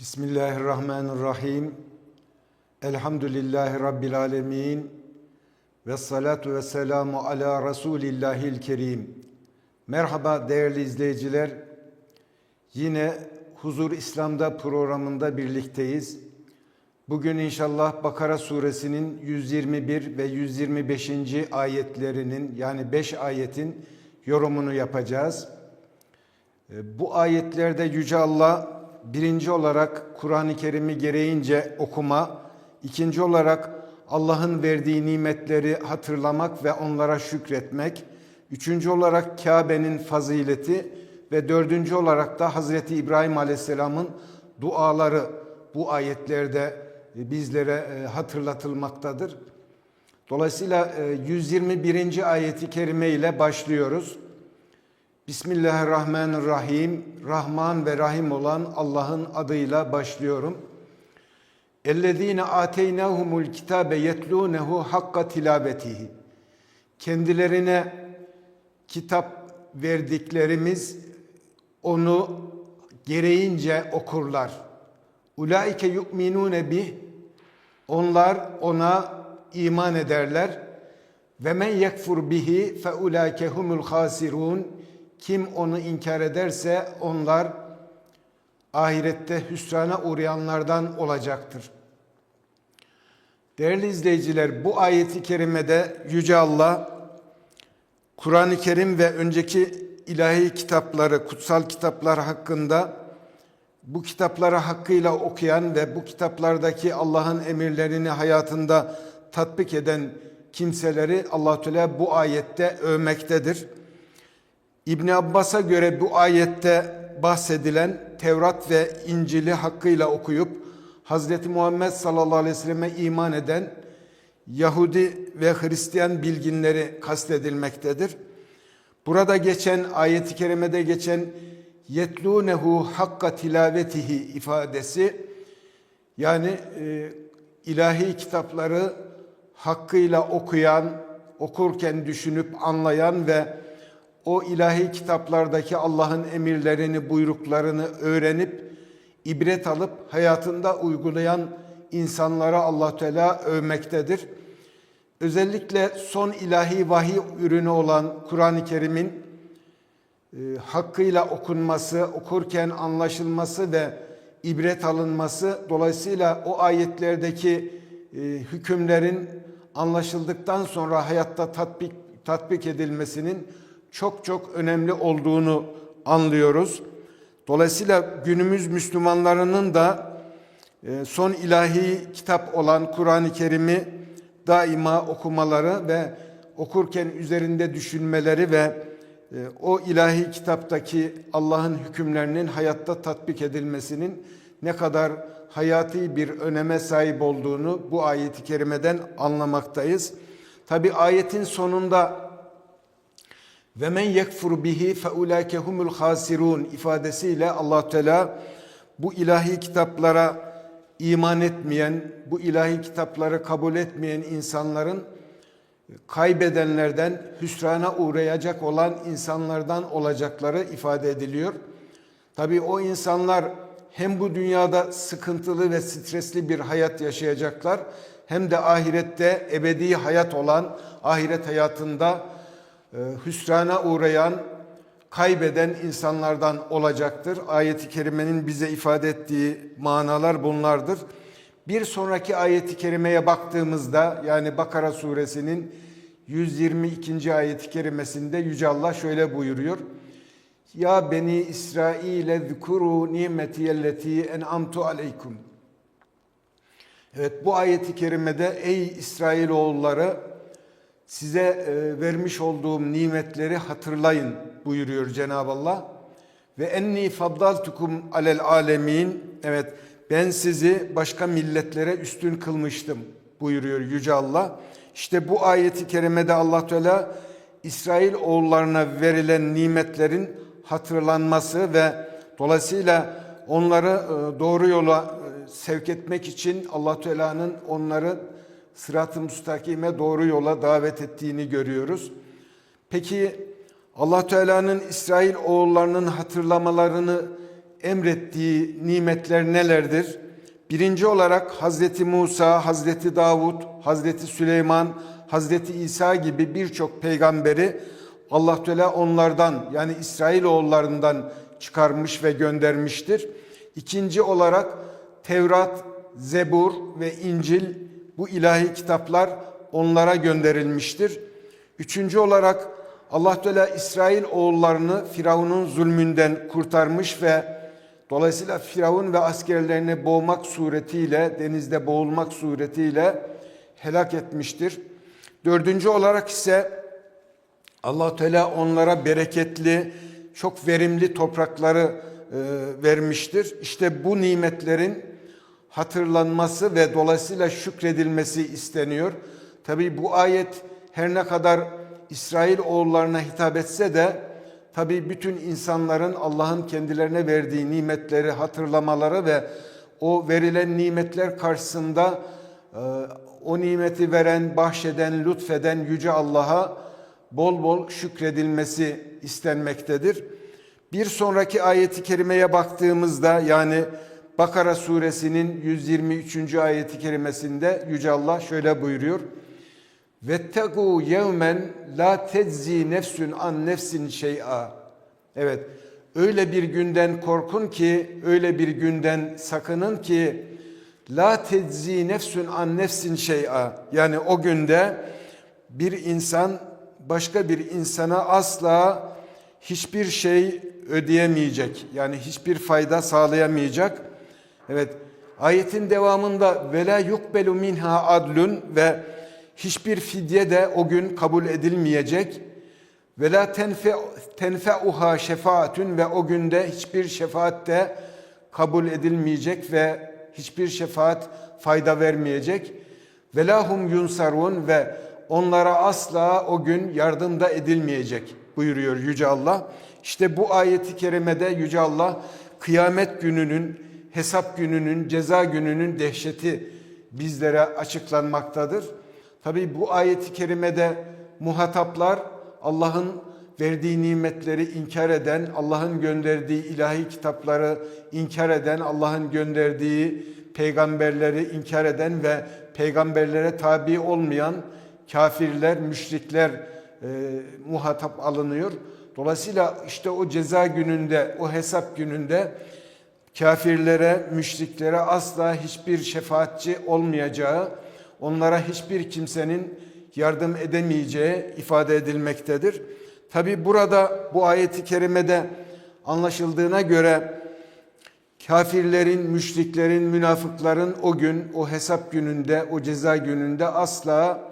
Bismillahirrahmanirrahim. Elhamdülillahi Rabbil alemin. Ve salatu ve selamu ala Resulillahil kerim. Merhaba değerli izleyiciler. Yine Huzur İslam'da programında birlikteyiz. Bugün inşallah Bakara suresinin 121 ve 125. ayetlerinin yani 5 ayetin yorumunu yapacağız. E, Bu ayetlerde Yüce Allah birinci olarak Kur'an-ı Kerim'i gereğince okuma, ikinci olarak Allah'ın verdiği nimetleri hatırlamak ve onlara şükretmek, üçüncü olarak Kabe'nin fazileti ve dördüncü olarak da Hazreti İbrahim Aleyhisselam'ın duaları bu ayetlerde bizlere e, hatırlatılmaktadır. Dolayısıyla e, 121. ayeti kerime ile başlıyoruz. Bismillahirrahmanirrahim. Rahman ve Rahim olan Allah'ın adıyla başlıyorum. Ellezine ateynahumul kitabe yetlunehu hakka tilabetihi. Kendilerine kitap verdiklerimiz onu gereğince okurlar. Ulaike yu'minune bih. Onlar ona iman ederler. Ve men yekfur bihi fe ulaike. Kim onu inkar ederse onlar ahirette hüsrana uğrayanlardan olacaktır. Değerli izleyiciler bu ayeti kerimede Yüce Allah Kur'an-ı Kerim ve önceki ilahi kitapları, kutsal kitaplar hakkında bu kitapları hakkıyla okuyan ve bu kitaplardaki Allah'ın emirlerini hayatında tatbik eden kimseleri Allah Teala bu ayette övmektedir. İbn Abbas'a göre bu ayette bahsedilen Tevrat ve İncil'i hakkıyla okuyup Hazreti Muhammed sallallahu aleyhi ve selleme iman eden Yahudi ve Hristiyan bilginleri kastedilmektedir. Burada geçen ayet-i kerimede geçen yetlunehu hakka tilavetihi ifadesi yani e, ilahi kitapları hakkıyla okuyan, okurken düşünüp anlayan ve o ilahi kitaplardaki Allah'ın emirlerini, buyruklarını öğrenip ibret alıp hayatında uygulayan insanlara Allah Teala övmektedir. Özellikle son ilahi vahiy ürünü olan Kur'an-ı Kerim'in e, hakkıyla okunması, okurken anlaşılması ve ibret alınması dolayısıyla o ayetlerdeki e, hükümlerin anlaşıldıktan sonra hayatta tatbik tatbik edilmesinin çok çok önemli olduğunu anlıyoruz. Dolayısıyla günümüz Müslümanlarının da e, son ilahi kitap olan Kur'an-ı Kerim'i daima okumaları ve okurken üzerinde düşünmeleri ve e, o ilahi kitaptaki Allah'ın hükümlerinin hayatta tatbik edilmesinin ne kadar hayati bir öneme sahip olduğunu bu ayeti kerimeden anlamaktayız. Tabi ayetin sonunda ve men yekfur bihi fe ulaike humul hasirun ifadesiyle Allah Teala bu ilahi kitaplara iman etmeyen, bu ilahi kitapları kabul etmeyen insanların kaybedenlerden, hüsrana uğrayacak olan insanlardan olacakları ifade ediliyor. Tabi o insanlar hem bu dünyada sıkıntılı ve stresli bir hayat yaşayacaklar hem de ahirette ebedi hayat olan ahiret hayatında hüsrana uğrayan, kaybeden insanlardan olacaktır. Ayet-i kerimenin bize ifade ettiği manalar bunlardır. Bir sonraki ayet-i kerimeye baktığımızda yani Bakara suresinin 122. ayet-i kerimesinde Yüce Allah şöyle buyuruyor. Ya beni İsrail'e zkuru nimetiyelleti en'amtu aleykum. Evet bu ayeti kerimede ey İsrailoğulları size e, vermiş olduğum nimetleri hatırlayın buyuruyor Cenab-ı Allah. Ve enni faddaltukum alel alemin. Evet ben sizi başka milletlere üstün kılmıştım buyuruyor Yüce Allah. İşte bu ayeti kerimede Allah Teala İsrail oğullarına verilen nimetlerin hatırlanması ve dolayısıyla onları e, doğru yola e, sevk etmek için Allah Teala'nın onları sırat-ı müstakime doğru yola davet ettiğini görüyoruz. Peki Allah Teala'nın İsrail oğullarının hatırlamalarını emrettiği nimetler nelerdir? Birinci olarak Hazreti Musa, Hazreti Davud, Hazreti Süleyman, Hazreti İsa gibi birçok peygamberi Allah Teala onlardan yani İsrailoğullarından çıkarmış ve göndermiştir. İkinci olarak Tevrat, Zebur ve İncil bu ilahi kitaplar onlara gönderilmiştir. Üçüncü olarak Allah Teala İsrail oğullarını Firavun'un zulmünden kurtarmış ve dolayısıyla Firavun ve askerlerini boğmak suretiyle denizde boğulmak suretiyle helak etmiştir. Dördüncü olarak ise Allah Teala onlara bereketli, çok verimli toprakları e, vermiştir. İşte bu nimetlerin hatırlanması ve dolayısıyla şükredilmesi isteniyor. Tabi bu ayet her ne kadar İsrail oğullarına hitap etse de tabi bütün insanların Allah'ın kendilerine verdiği nimetleri hatırlamaları ve o verilen nimetler karşısında e, o nimeti veren, bahşeden, lütfeden yüce Allah'a bol bol şükredilmesi istenmektedir. Bir sonraki ayeti kerimeye baktığımızda yani Bakara suresinin 123. ayeti kerimesinde Yüce Allah şöyle buyuruyor. Vettegû yevmen la tezzi nefsün an nefsin şey'a. Evet, öyle bir günden korkun ki, öyle bir günden sakının ki la tezzi nefsün an nefsin şey'a. Yani o günde bir insan başka bir insana asla hiçbir şey ödeyemeyecek. Yani hiçbir fayda sağlayamayacak. Evet, ayetin devamında vela yukbelu minha adlun ve hiçbir fidye de o gün kabul edilmeyecek. Ve la tenfe, tenfe'uha şefaatün ve o günde hiçbir şefaat de kabul edilmeyecek ve hiçbir şefaat fayda vermeyecek. Ve lahum yunsarun ve onlara asla o gün yardım da edilmeyecek buyuruyor Yüce Allah. İşte bu ayeti kerimede Yüce Allah kıyamet gününün, hesap gününün, ceza gününün dehşeti bizlere açıklanmaktadır. Tabi bu ayeti kerimede muhataplar Allah'ın verdiği nimetleri inkar eden, Allah'ın gönderdiği ilahi kitapları inkar eden, Allah'ın gönderdiği peygamberleri inkar eden ve peygamberlere tabi olmayan kafirler, müşrikler e, muhatap alınıyor. Dolayısıyla işte o ceza gününde, o hesap gününde kafirlere, müşriklere asla hiçbir şefaatçi olmayacağı, onlara hiçbir kimsenin yardım edemeyeceği ifade edilmektedir. Tabi burada bu ayeti kerimede anlaşıldığına göre kafirlerin, müşriklerin, münafıkların o gün, o hesap gününde, o ceza gününde asla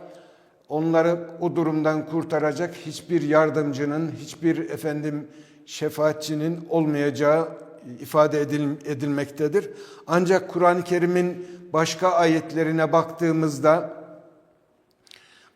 onları o durumdan kurtaracak hiçbir yardımcının, hiçbir efendim şefaatçinin olmayacağı ifade edilmektedir. Ancak Kur'an-ı Kerim'in başka ayetlerine baktığımızda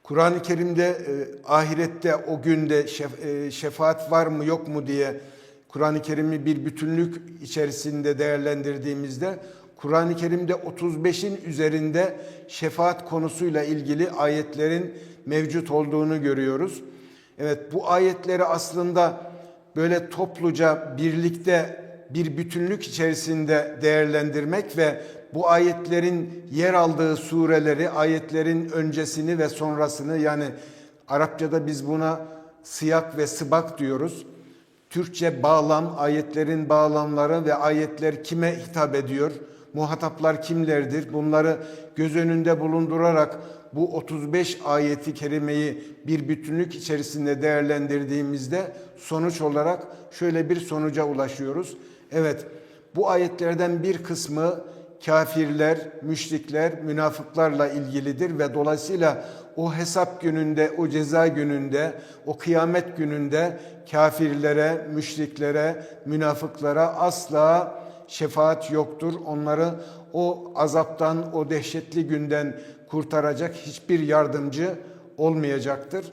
Kur'an-ı Kerim'de e, ahirette o günde şef, e, şefaat var mı yok mu diye Kur'an-ı Kerim'i bir bütünlük içerisinde değerlendirdiğimizde Kur'an-ı Kerim'de 35'in üzerinde şefaat konusuyla ilgili ayetlerin mevcut olduğunu görüyoruz. Evet bu ayetleri aslında böyle topluca birlikte bir bütünlük içerisinde değerlendirmek ve bu ayetlerin yer aldığı sureleri, ayetlerin öncesini ve sonrasını yani Arapçada biz buna siyak ve sıbak diyoruz. Türkçe bağlam, ayetlerin bağlamları ve ayetler kime hitap ediyor? Muhataplar kimlerdir? Bunları göz önünde bulundurarak bu 35 ayeti kerimeyi bir bütünlük içerisinde değerlendirdiğimizde sonuç olarak şöyle bir sonuca ulaşıyoruz. Evet, bu ayetlerden bir kısmı kafirler, müşrikler, münafıklarla ilgilidir ve dolayısıyla o hesap gününde, o ceza gününde, o kıyamet gününde kafirlere, müşriklere, münafıklara asla şefaat yoktur. Onları o azaptan, o dehşetli günden kurtaracak hiçbir yardımcı olmayacaktır.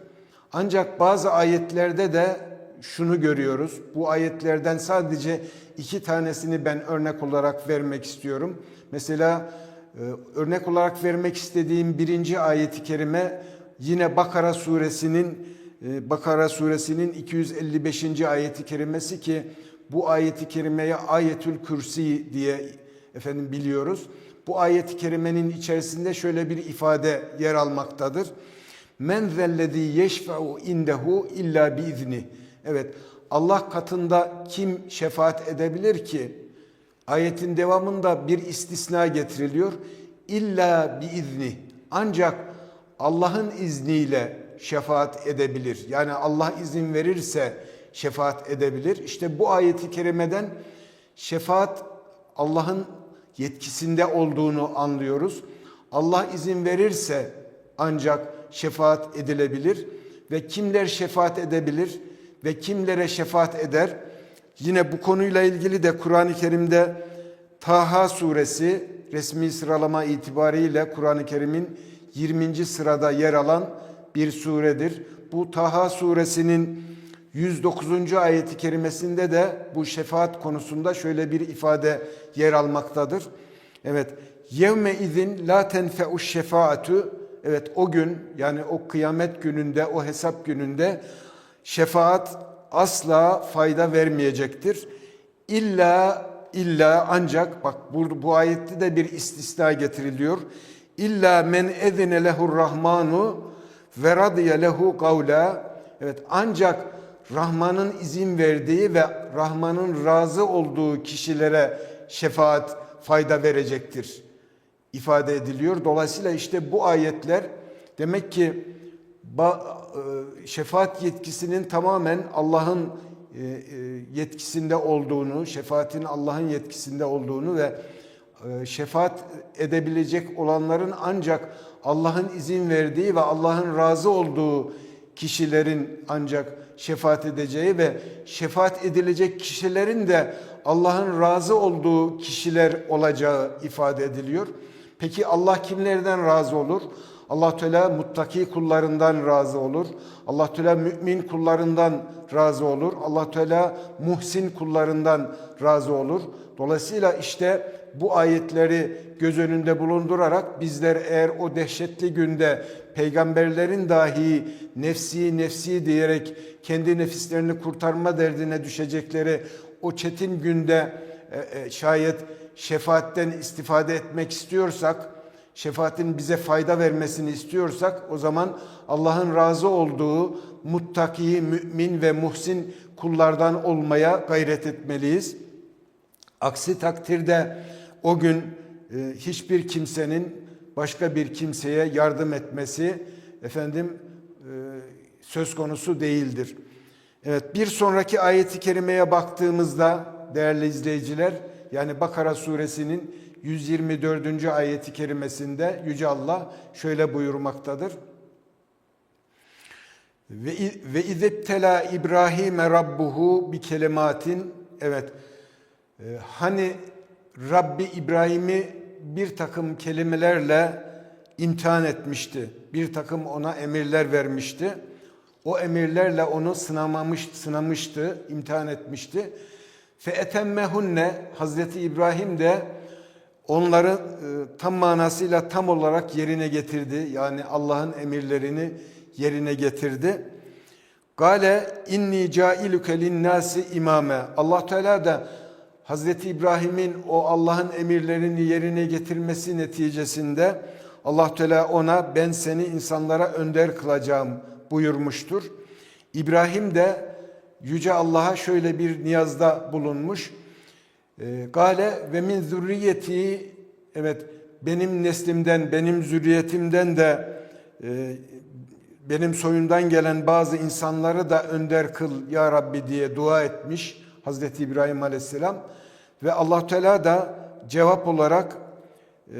Ancak bazı ayetlerde de şunu görüyoruz. Bu ayetlerden sadece iki tanesini ben örnek olarak vermek istiyorum. Mesela e, örnek olarak vermek istediğim birinci ayeti kerime yine Bakara suresinin e, Bakara suresinin 255. ayeti kerimesi ki bu ayeti kerimeye ayetül kürsi diye efendim biliyoruz. Bu ayeti kerimenin içerisinde şöyle bir ifade yer almaktadır. Men zellezî yeşfe'u indehu illa biizni. Evet Allah katında kim şefaat edebilir ki? Ayetin devamında bir istisna getiriliyor. İlla biizni. Ancak Allah'ın izniyle şefaat edebilir. Yani Allah izin verirse şefaat edebilir. İşte bu ayeti kerimeden şefaat Allah'ın yetkisinde olduğunu anlıyoruz. Allah izin verirse ancak şefaat edilebilir ve kimler şefaat edebilir ve kimlere şefaat eder? Yine bu konuyla ilgili de Kur'an-ı Kerim'de Taha suresi resmi sıralama itibariyle Kur'an-ı Kerim'in 20. sırada yer alan bir suredir. Bu Taha suresinin 109. ayeti kerimesinde de bu şefaat konusunda şöyle bir ifade yer almaktadır. Evet, yevme izin la tenfe'u şefaatu. Evet o gün yani o kıyamet gününde, o hesap gününde şefaat asla fayda vermeyecektir. İlla illa ancak bak bu, bu ayette de bir istisna getiriliyor. İlla men ezine lehur rahmanu ve radiye lehu kavla. Evet ancak Rahman'ın izin verdiği ve Rahman'ın razı olduğu kişilere şefaat fayda verecektir ifade ediliyor. Dolayısıyla işte bu ayetler demek ki şefaat yetkisinin tamamen Allah'ın e, e, yetkisinde olduğunu, şefaatin Allah'ın yetkisinde olduğunu ve e, şefaat edebilecek olanların ancak Allah'ın izin verdiği ve Allah'ın razı olduğu kişilerin ancak şefaat edeceği ve şefaat edilecek kişilerin de Allah'ın razı olduğu kişiler olacağı ifade ediliyor. Peki Allah kimlerden razı olur? Allah Teala muttaki kullarından razı olur. Allah Teala mümin kullarından razı olur. Allah Teala muhsin kullarından razı olur. Dolayısıyla işte bu ayetleri göz önünde bulundurarak bizler eğer o dehşetli günde peygamberlerin dahi nefsi nefsi diyerek kendi nefislerini kurtarma derdine düşecekleri o çetin günde e, e, şayet şefaatten istifade etmek istiyorsak şefaatin bize fayda vermesini istiyorsak o zaman Allah'ın razı olduğu muttaki, mümin ve muhsin kullardan olmaya gayret etmeliyiz. Aksi takdirde o gün e, hiçbir kimsenin başka bir kimseye yardım etmesi efendim e, söz konusu değildir. Evet bir sonraki ayeti kerimeye baktığımızda değerli izleyiciler yani Bakara suresinin 124. ayeti kerimesinde Yüce Allah şöyle buyurmaktadır. Ve ve izettela İbrahim rabbuhu bi kelimatin evet e, hani Rabbi İbrahim'i bir takım kelimelerle imtihan etmişti. Bir takım ona emirler vermişti. O emirlerle onu sınamamış, sınamıştı, imtihan etmişti. Fe etemmehunne Hazreti İbrahim de onları e, tam manasıyla tam olarak yerine getirdi. Yani Allah'ın emirlerini yerine getirdi. Gale inni cailuke linnâsi imame. Allah Teala da Hazreti İbrahim'in o Allah'ın emirlerini yerine getirmesi neticesinde Allah Teala ona ben seni insanlara önder kılacağım buyurmuştur. İbrahim de yüce Allah'a şöyle bir niyazda bulunmuş. Ee, Gale ve min zürriyeti evet benim neslimden, benim zürriyetimden de e, benim soyumdan gelen bazı insanları da önder kıl ya Rabbi diye dua etmiş Hazreti İbrahim Aleyhisselam. Ve Allah Teala da cevap olarak e,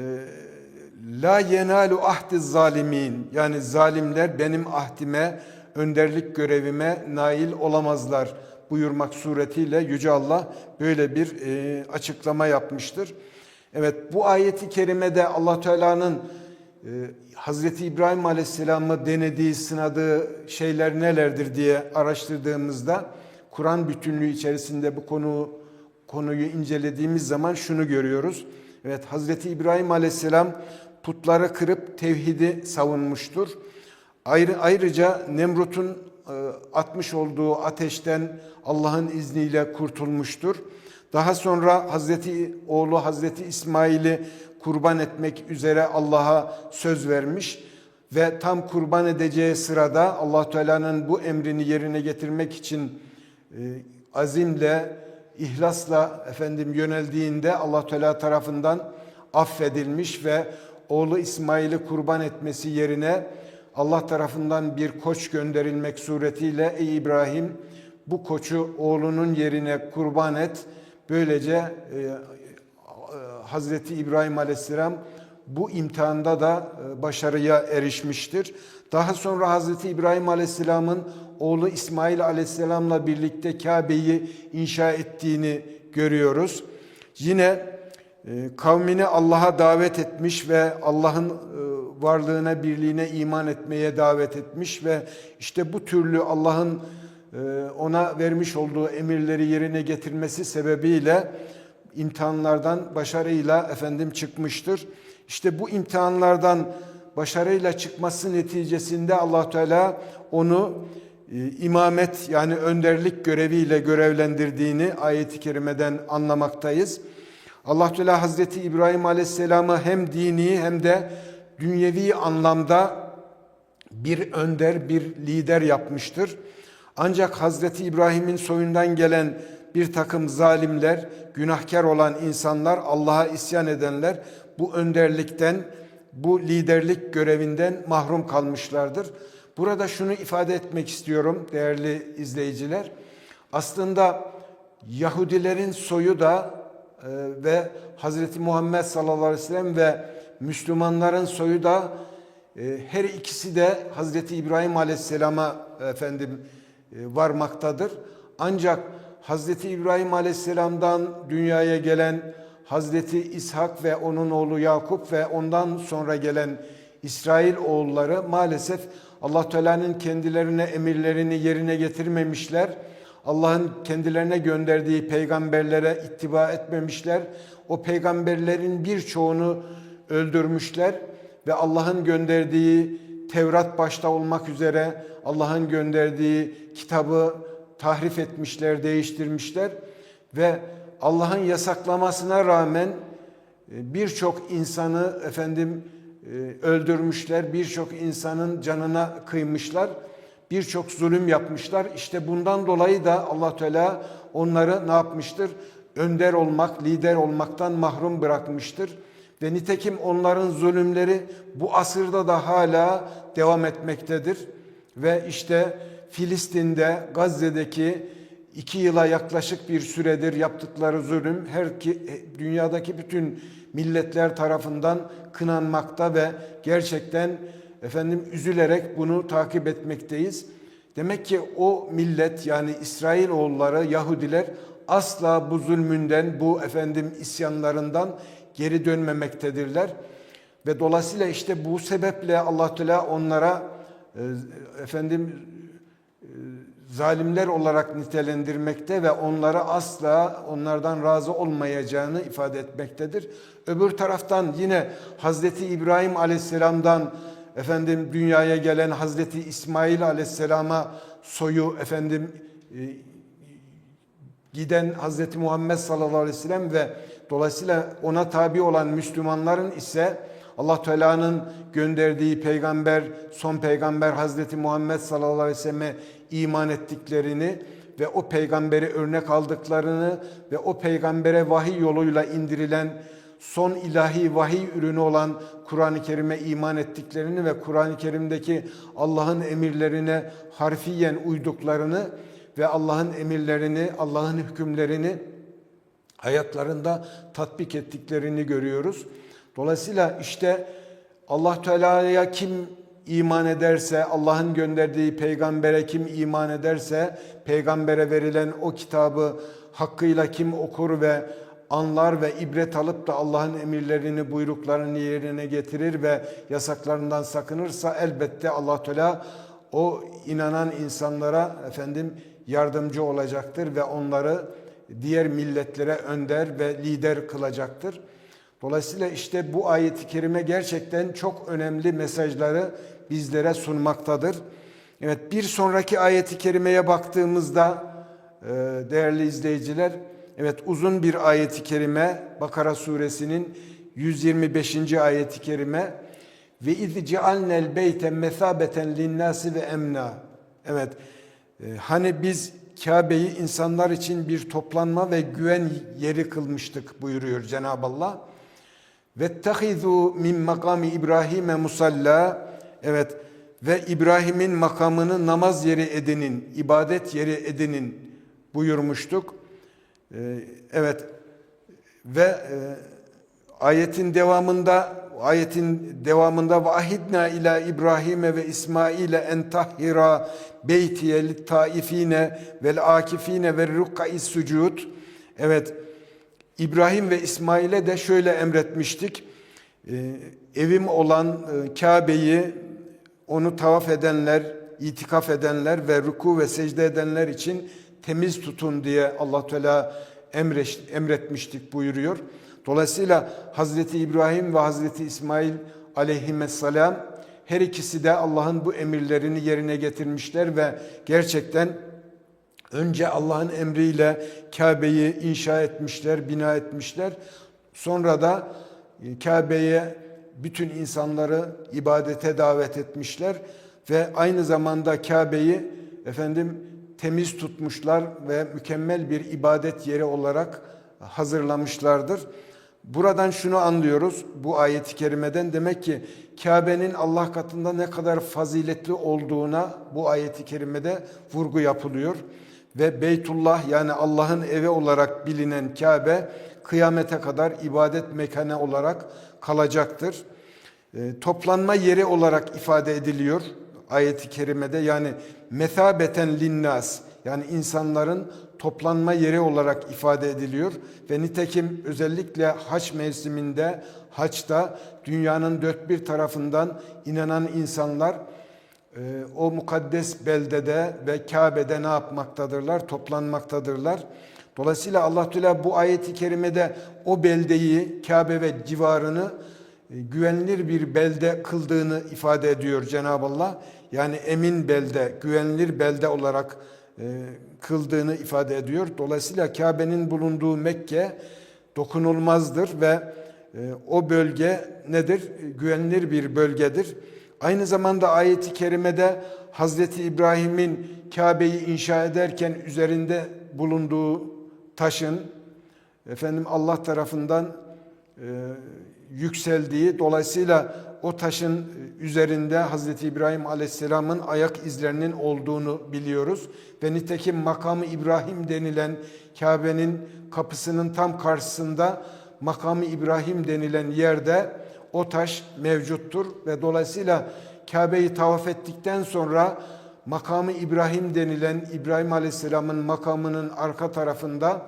la yenalu ahdi zalimin. Yani zalimler benim ahdime önderlik görevime nail olamazlar buyurmak suretiyle Yüce Allah böyle bir e, açıklama yapmıştır. Evet bu ayeti kerimede Allah Teala'nın e, Hazreti İbrahim Aleyhisselam'ı denediği, sınadığı şeyler nelerdir diye araştırdığımızda Kur'an bütünlüğü içerisinde bu konu konuyu incelediğimiz zaman şunu görüyoruz. Evet Hazreti İbrahim Aleyhisselam putları kırıp tevhidi savunmuştur. Ayrı, ayrıca Nemrut'un atmış olduğu ateşten Allah'ın izniyle kurtulmuştur. Daha sonra Hazreti oğlu Hazreti İsmail'i kurban etmek üzere Allah'a söz vermiş ve tam kurban edeceği sırada Allah Teala'nın bu emrini yerine getirmek için e, azimle, ihlasla efendim yöneldiğinde Allah Teala tarafından affedilmiş ve oğlu İsmail'i kurban etmesi yerine Allah tarafından bir koç gönderilmek suretiyle ey İbrahim bu koçu oğlunun yerine kurban et. Böylece e, e, Hazreti İbrahim Aleyhisselam bu imtihanda da e, başarıya erişmiştir. Daha sonra Hazreti İbrahim Aleyhisselam'ın oğlu İsmail Aleyhisselam'la birlikte Kabe'yi inşa ettiğini görüyoruz. Yine e, kavmini Allah'a davet etmiş ve Allah'ın varlığına, birliğine iman etmeye davet etmiş ve işte bu türlü Allah'ın ona vermiş olduğu emirleri yerine getirmesi sebebiyle imtihanlardan başarıyla efendim çıkmıştır. İşte bu imtihanlardan başarıyla çıkması neticesinde Allah Teala onu e, imamet yani önderlik göreviyle görevlendirdiğini ayeti kerimeden anlamaktayız. Allah Teala Hazreti İbrahim Aleyhisselam'ı hem dini hem de dünyevi anlamda bir önder, bir lider yapmıştır. Ancak Hazreti İbrahim'in soyundan gelen bir takım zalimler, günahkar olan insanlar, Allah'a isyan edenler bu önderlikten, bu liderlik görevinden mahrum kalmışlardır. Burada şunu ifade etmek istiyorum değerli izleyiciler. Aslında Yahudilerin soyu da e, ve Hazreti Muhammed sallallahu aleyhi ve sellem ve Müslümanların soyu da e, her ikisi de Hazreti İbrahim aleyhisselama efendim e, varmaktadır. Ancak Hazreti İbrahim aleyhisselamdan dünyaya gelen Hazreti İshak ve onun oğlu Yakup ve ondan sonra gelen İsrail oğulları maalesef Allah Teala'nın kendilerine emirlerini yerine getirmemişler. Allah'ın kendilerine gönderdiği peygamberlere ittiba etmemişler. O peygamberlerin birçoğunu öldürmüşler ve Allah'ın gönderdiği Tevrat başta olmak üzere Allah'ın gönderdiği kitabı tahrif etmişler, değiştirmişler ve Allah'ın yasaklamasına rağmen e, birçok insanı efendim e, öldürmüşler, birçok insanın canına kıymışlar, birçok zulüm yapmışlar. İşte bundan dolayı da Allah Teala onları ne yapmıştır? Önder olmak, lider olmaktan mahrum bırakmıştır. Ve nitekim onların zulümleri bu asırda da hala devam etmektedir. Ve işte Filistin'de, Gazze'deki iki yıla yaklaşık bir süredir yaptıkları zulüm her ki, dünyadaki bütün milletler tarafından kınanmakta ve gerçekten efendim üzülerek bunu takip etmekteyiz. Demek ki o millet yani İsrail oğulları Yahudiler asla bu zulmünden, bu efendim isyanlarından geri dönmemektedirler. Ve dolayısıyla işte bu sebeple Allah Teala onlara e, efendim e, zalimler olarak nitelendirmekte ve onlara asla onlardan razı olmayacağını ifade etmektedir. Öbür taraftan yine Hazreti İbrahim Aleyhisselam'dan efendim dünyaya gelen Hazreti İsmail Aleyhisselam'a soyu efendim e, giden Hazreti Muhammed sallallahu aleyhi ve sellem ve dolayısıyla ona tabi olan Müslümanların ise Allah Teala'nın gönderdiği peygamber, son peygamber Hazreti Muhammed sallallahu aleyhi ve selleme iman ettiklerini ve o peygamberi örnek aldıklarını ve o peygambere vahiy yoluyla indirilen son ilahi vahiy ürünü olan Kur'an-ı Kerim'e iman ettiklerini ve Kur'an-ı Kerim'deki Allah'ın emirlerine harfiyen uyduklarını ve Allah'ın emirlerini, Allah'ın hükümlerini hayatlarında tatbik ettiklerini görüyoruz. Dolayısıyla işte Allah Teala'ya kim iman ederse, Allah'ın gönderdiği peygambere kim iman ederse, peygambere verilen o kitabı hakkıyla kim okur ve anlar ve ibret alıp da Allah'ın emirlerini, buyruklarını yerine getirir ve yasaklarından sakınırsa elbette Allah Teala o inanan insanlara efendim yardımcı olacaktır ve onları diğer milletlere önder ve lider kılacaktır. Dolayısıyla işte bu ayet-i kerime gerçekten çok önemli mesajları bizlere sunmaktadır. Evet bir sonraki ayeti kerimeye baktığımızda e, değerli izleyiciler evet uzun bir ayeti kerime Bakara suresinin 125. ayeti kerime ve iz cealnel beyte mesabeten linnâsi ve emna. Evet hani biz Kabe'yi insanlar için bir toplanma ve güven yeri kılmıştık buyuruyor Cenab-ı Allah. Vettehizu min makami İbrahim'e musalla. Evet ve İbrahim'in makamını namaz yeri edinin, ibadet yeri edinin buyurmuştuk. Ee, evet ve e, ayetin devamında ayetin devamında vahidna ila İbrahim'e ve İsmail'e en tahhira beytiye lit taifine vel akifine ve ruk'is sucud. Evet İbrahim ve İsmail'e de şöyle emretmiştik. Ee, evim olan e, Kabe'yi onu tavaf edenler, itikaf edenler ve ruku ve secde edenler için temiz tutun diye Allah Teala emretmiştik buyuruyor. Dolayısıyla Hazreti İbrahim ve Hazreti İsmail aleyhisselam her ikisi de Allah'ın bu emirlerini yerine getirmişler ve gerçekten önce Allah'ın emriyle Kabe'yi inşa etmişler, bina etmişler. Sonra da e, Kabe'ye bütün insanları ibadete davet etmişler ve aynı zamanda Kabe'yi efendim temiz tutmuşlar ve mükemmel bir ibadet yeri olarak hazırlamışlardır. Buradan şunu anlıyoruz bu ayeti kerimeden demek ki Kabe'nin Allah katında ne kadar faziletli olduğuna bu ayeti kerimede vurgu yapılıyor. Ve Beytullah yani Allah'ın evi olarak bilinen Kabe kıyamete kadar ibadet mekanı olarak kalacaktır. E, toplanma yeri olarak ifade ediliyor ayeti kerimede yani mesabeten linnas yani insanların toplanma yeri olarak ifade ediliyor ve nitekim özellikle haç mevsiminde haçta dünyanın dört bir tarafından inanan insanlar e, o mukaddes beldede ve Kabe'de ne yapmaktadırlar? Toplanmaktadırlar. Dolayısıyla Allah Teala bu ayeti kerimede o beldeyi, Kabe ve civarını e, güvenilir bir belde kıldığını ifade ediyor Cenab-ı Allah. Yani emin belde, güvenilir belde olarak kıldığını ifade ediyor. Dolayısıyla Kabe'nin bulunduğu Mekke dokunulmazdır ve e, o bölge nedir? Güvenilir bir bölgedir. Aynı zamanda ayeti kerimede Hazreti İbrahim'in Kabe'yi inşa ederken üzerinde bulunduğu taşın efendim Allah tarafından e, yükseldiği dolayısıyla o taşın üzerinde Hazreti İbrahim Aleyhisselam'ın ayak izlerinin olduğunu biliyoruz ve nitekim makamı İbrahim denilen Kabe'nin kapısının tam karşısında makamı İbrahim denilen yerde o taş mevcuttur ve dolayısıyla Kabe'yi tavaf ettikten sonra makamı İbrahim denilen İbrahim Aleyhisselam'ın makamının arka tarafında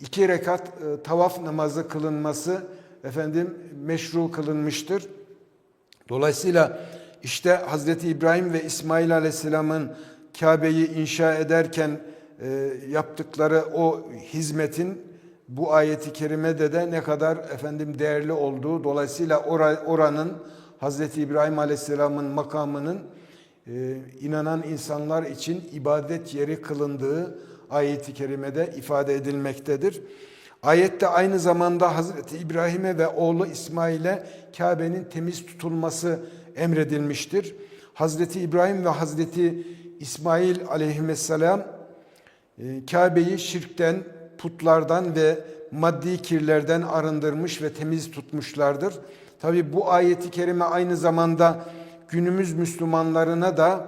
iki rekat e, tavaf namazı kılınması efendim meşru kılınmıştır. Dolayısıyla işte Hazreti İbrahim ve İsmail Aleyhisselam'ın Kabe'yi inşa ederken e, yaptıkları o hizmetin bu ayeti kerimede de ne kadar efendim değerli olduğu dolayısıyla oranın Hazreti İbrahim Aleyhisselam'ın makamının e, inanan insanlar için ibadet yeri kılındığı ayeti kerimede ifade edilmektedir. Ayette aynı zamanda Hazreti İbrahim'e ve oğlu İsmail'e Kabe'nin temiz tutulması emredilmiştir. Hazreti İbrahim ve Hazreti İsmail aleyhisselam e, Kabe'yi şirkten, putlardan ve maddi kirlerden arındırmış ve temiz tutmuşlardır. Tabi bu ayeti kerime aynı zamanda günümüz Müslümanlarına da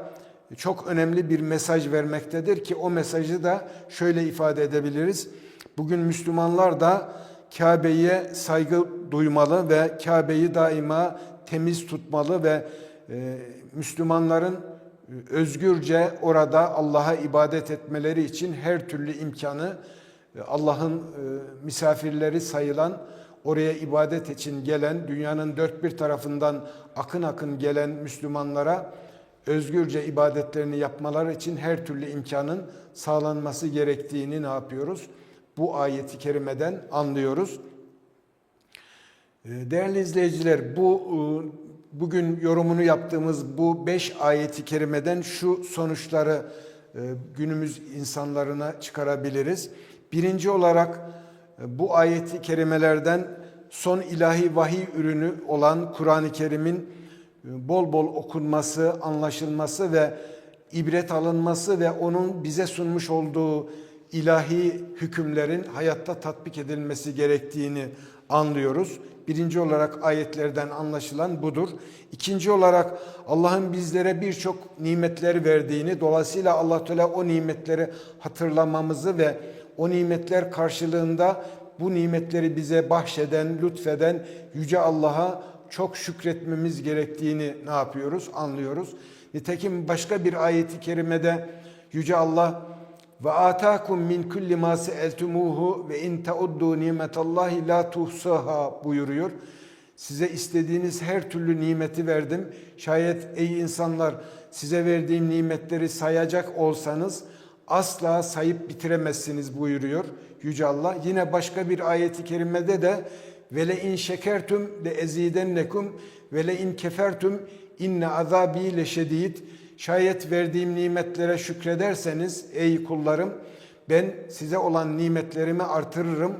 çok önemli bir mesaj vermektedir ki o mesajı da şöyle ifade edebiliriz. Bugün Müslümanlar da Kabe'ye saygı duymalı ve Kabe'yi daima temiz tutmalı ve e, Müslümanların e, özgürce orada Allah'a ibadet etmeleri için her türlü imkanı e, Allah'ın e, misafirleri sayılan oraya ibadet için gelen dünyanın dört bir tarafından akın akın gelen Müslümanlara özgürce ibadetlerini yapmaları için her türlü imkanın sağlanması gerektiğini ne yapıyoruz? Bu ayeti kerimeden anlıyoruz. Değerli izleyiciler bu bugün yorumunu yaptığımız bu beş ayeti kerimeden şu sonuçları e, günümüz insanlarına çıkarabiliriz. Birinci olarak e, bu ayeti kerimelerden son ilahi vahiy ürünü olan Kur'an-ı Kerim'in e, bol bol okunması, anlaşılması ve ibret alınması ve onun bize sunmuş olduğu ilahi hükümlerin hayatta tatbik edilmesi gerektiğini anlıyoruz. Birinci olarak ayetlerden anlaşılan budur. İkinci olarak Allah'ın bizlere birçok nimetler verdiğini, dolayısıyla Allah Teala o nimetleri hatırlamamızı ve o nimetler karşılığında bu nimetleri bize bahşeden, lütfeden yüce Allah'a çok şükretmemiz gerektiğini ne yapıyoruz? Anlıyoruz. Nitekim başka bir ayeti kerimede yüce Allah ve atakum min kulli ma seeltumuhu ve in tauddu nimetallahi la tuhsaha buyuruyor. Size istediğiniz her türlü nimeti verdim. Şayet ey insanlar size verdiğim nimetleri sayacak olsanız asla sayıp bitiremezsiniz buyuruyor Yüce Allah. Yine başka bir ayeti kerimede de ve le in şekertum le ezidennekum ve le in kefertum inne azabi leşedid. Şayet verdiğim nimetlere şükrederseniz ey kullarım ben size olan nimetlerimi artırırım.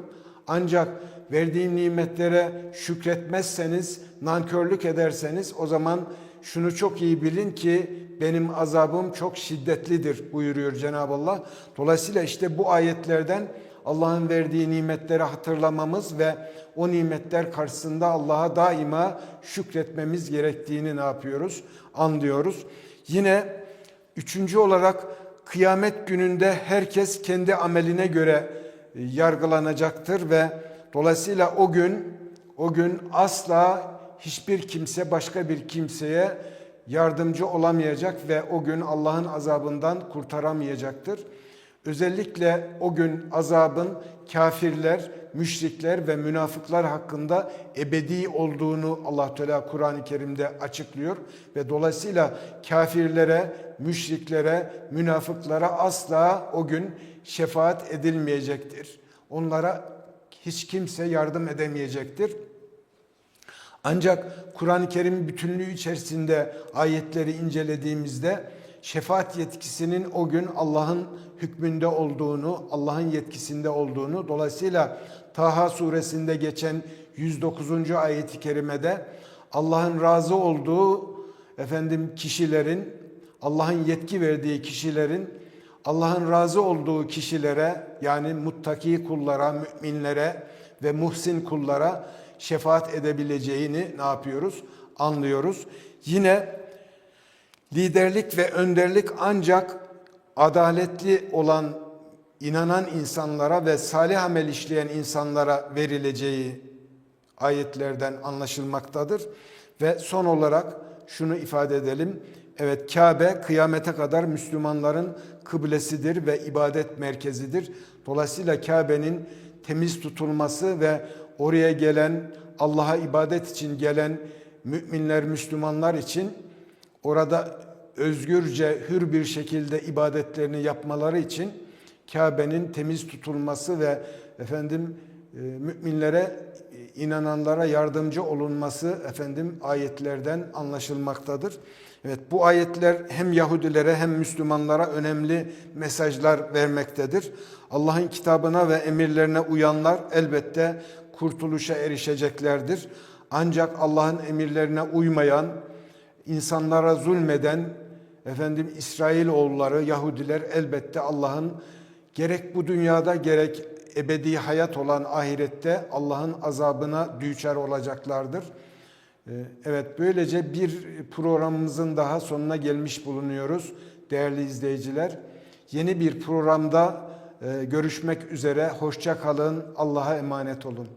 Ancak verdiğim nimetlere şükretmezseniz, nankörlük ederseniz o zaman şunu çok iyi bilin ki benim azabım çok şiddetlidir buyuruyor Cenab-ı Allah. Dolayısıyla işte bu ayetlerden Allah'ın verdiği nimetleri hatırlamamız ve o nimetler karşısında Allah'a daima şükretmemiz gerektiğini ne yapıyoruz? Anlıyoruz. Yine üçüncü olarak kıyamet gününde herkes kendi ameline göre e, yargılanacaktır ve dolayısıyla o gün o gün asla hiçbir kimse başka bir kimseye yardımcı olamayacak ve o gün Allah'ın azabından kurtaramayacaktır. Özellikle o gün azabın kafirler, müşrikler ve münafıklar hakkında ebedi olduğunu Allah Teala Kur'an-ı Kerim'de açıklıyor ve dolayısıyla kafirlere, müşriklere, münafıklara asla o gün şefaat edilmeyecektir. Onlara hiç kimse yardım edemeyecektir. Ancak Kur'an-ı Kerim bütünlüğü içerisinde ayetleri incelediğimizde şefaat yetkisinin o gün Allah'ın hükmünde olduğunu, Allah'ın yetkisinde olduğunu, dolayısıyla Taha suresinde geçen 109. ayeti kerimede Allah'ın razı olduğu efendim kişilerin, Allah'ın yetki verdiği kişilerin Allah'ın razı olduğu kişilere yani muttaki kullara, müminlere ve muhsin kullara şefaat edebileceğini ne yapıyoruz? Anlıyoruz. Yine liderlik ve önderlik ancak adaletli olan inanan insanlara ve salih amel işleyen insanlara verileceği ayetlerden anlaşılmaktadır. Ve son olarak şunu ifade edelim. Evet Kabe kıyamete kadar Müslümanların kıblesidir ve ibadet merkezidir. Dolayısıyla Kabe'nin temiz tutulması ve oraya gelen Allah'a ibadet için gelen müminler, Müslümanlar için orada özgürce, hür bir şekilde ibadetlerini yapmaları için Kabe'nin temiz tutulması ve efendim e, müminlere e, inananlara yardımcı olunması efendim ayetlerden anlaşılmaktadır. Evet bu ayetler hem Yahudilere hem Müslümanlara önemli mesajlar vermektedir. Allah'ın kitabına ve emirlerine uyanlar elbette kurtuluşa erişeceklerdir. Ancak Allah'ın emirlerine uymayan, insanlara zulmeden efendim İsrail oğulları Yahudiler elbette Allah'ın gerek bu dünyada gerek ebedi hayat olan ahirette Allah'ın azabına düçar olacaklardır. Ee, evet böylece bir programımızın daha sonuna gelmiş bulunuyoruz değerli izleyiciler. Yeni bir programda e, görüşmek üzere. Hoşça kalın. Allah'a emanet olun.